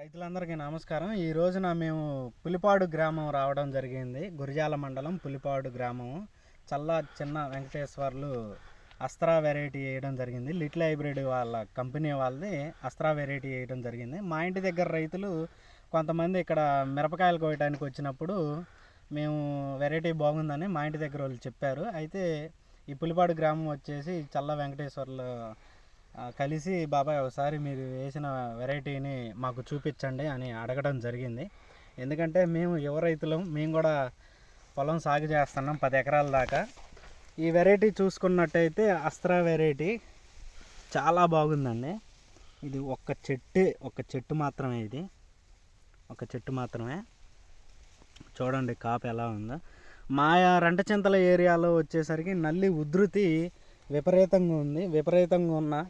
రైతులందరికీ నమస్కారం. ఈ రోజున మేము పులిపాడు గ్రామం రావడం జరిగింది. గురిజాల మండలం పులిపాడు గ్రామం చల్ల చిన్న వెంకటేశ్వర్లు అస్త్రా వెరైటీ వేయడం జరిగింది. లిటిల్ హైబ్రిడ్ వాళ్ళ కంపెనీ వాళ్ళది అస్త్రా వెరైటీ వేయడం జరిగింది. మా ఇంటి దగ్గర రైతులు కొంతమంది ఇక్కడ మిరపకాయలు కోయడానికి వచ్చినప్పుడు మేము వెరైటీ బాగుందని మా ఇంటి దగ్గర వాళ్ళు చెప్పారు. అయితే ఈ పులిపాడు గ్రామం వచ్చేసి చల్ల వెంకటేశ్వర్లు కలిసి బాబాయ్ ఒకసారి మీరు వేసిన వెరైటీని మాకు చూపించండి అని అడగడం జరిగింది. ఎందుకంటే మేము యువ రైతులం మేము కూడా పొలం సాగు చేస్తున్నాం పది ఎకరాల దాకా. ఈ వెరైటీ చూసుకున్నట్టయితే అస్త్రా వెరైటీ చాలా బాగుందండి. ఇది ఒక్క చెట్టు ఒక చెట్టు మాత్రమే ఇది. ఒక చెట్టు మాత్రమే. చూడండి కాపు ఎలా ఉందో. మా రెంటచింతల ఏరియాలో వచ్చేసరికి నల్లి ఉధృతి విపరీతంగా ఉంది. విపరీతంగా ఉన్న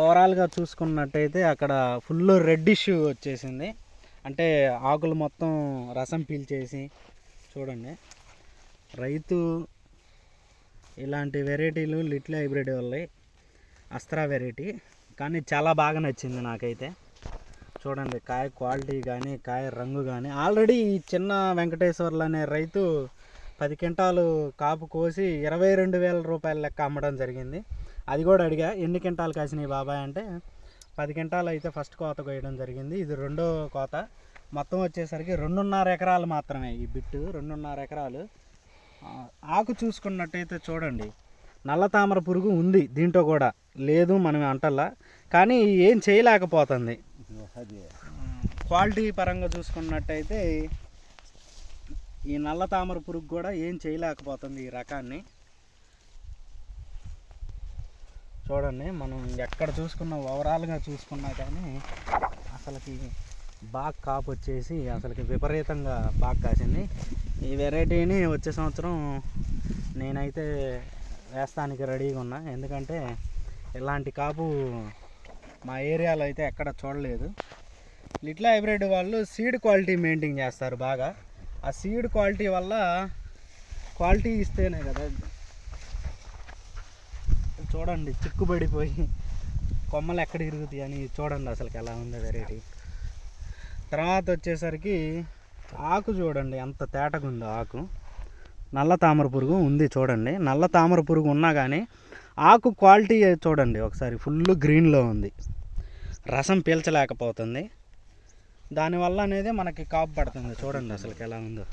ఓవరాల్గా చూసుకున్నట్టయితే అక్కడ ఫుల్ రెడ్డిష్ వచ్చేసింది. అంటే ఆకులు మొత్తం రసం పీల్చేసి చూడండి. రైతు ఇలాంటి వెరైటీలు లిటిల్ హైబ్రిడ్ వాళ్ళవి అస్త్రా వెరైటీ. కానీ చాలా బాగా నచ్చింది నాకైతే. చూడండి కాయ క్వాలిటీ కానీ కాయ రంగు కానీ ఆల్రెడీ ఈ చిన్న వెంకటేశ్వర్లు అనే రైతు పది క్వింటాలు కాపు కోసి ఇరవై రెండు వేల రూపాయల లెక్క అమ్మడం జరిగింది. అది కూడా అడిగా ఎన్ని క్వింటాలు కాసినాయి బాబాయ్? అంటే పది క్వింటాలు అయితే ఫస్ట్ కోత కోయడం జరిగింది. ఇది రెండో కోత. మొత్తం వచ్చేసరికి రెండున్నర ఎకరాలు మాత్రమే ఈ బిట్టు రెండున్నర ఎకరాలు. ఆకు చూసుకున్నట్టయితే చూడండి నల్ల తామర పురుగు ఉంది దీంట్లో కూడా. లేదు మనం అంటల్లా. కానీ ఏం చేయలేకపోతుంది. అది. క్వాలిటీ పరంగా చూసుకున్నట్టయితే ఈ నల్ల తామర పురుగు కూడా ఏం చేయలేకపోతుంది ఈ రకాన్ని. చూడండి మనం ఎక్కడ చూసుకున్న ఓవరాల్గా చూసుకున్నా కానీ అసలుకి బాగా కాపు వచ్చేసి అసలుకి విపరీతంగా బాగా కాసింది. ఈ వెరైటీని వచ్చే సంవత్సరం నేనైతే వేస్తానికి రెడీగా ఉన్నా. ఎందుకంటే ఇలాంటి కాపు మా ఏరియాలో అయితే ఎక్కడ చూడలేదు. లిటిల్ హైబ్రిడ్ వాళ్ళు సీడ్ క్వాలిటీ మెయింటైన్ చేస్తారు బాగా. ఆ సీడ్ క్వాలిటీ వల్ల క్వాలిటీ ఇస్తేనే కదా చూడండి చిక్కుబడిపోయి కొమ్మలు ఎక్కడ ఇరుగుతాయి అని చూడండి అసలుకి ఎలా ఉంది వెరైటీ తర్వాత వచ్చేసరికి ఆకు చూడండి ఎంత తేటగా ఉందో ఆకు. నల్ల తామర పురుగు ఉంది చూడండి. నల్ల తామర పురుగు ఉన్నా కానీ ఆకు క్వాలిటీ చూడండి ఒకసారి ఫుల్ గ్రీన్లో ఉంది. రసం పీల్చలేకపోతుంది. దానివల్ల అనేది మనకి కాపు పడుతుంది చూడండి అసలుకి ఎలా ఉందో.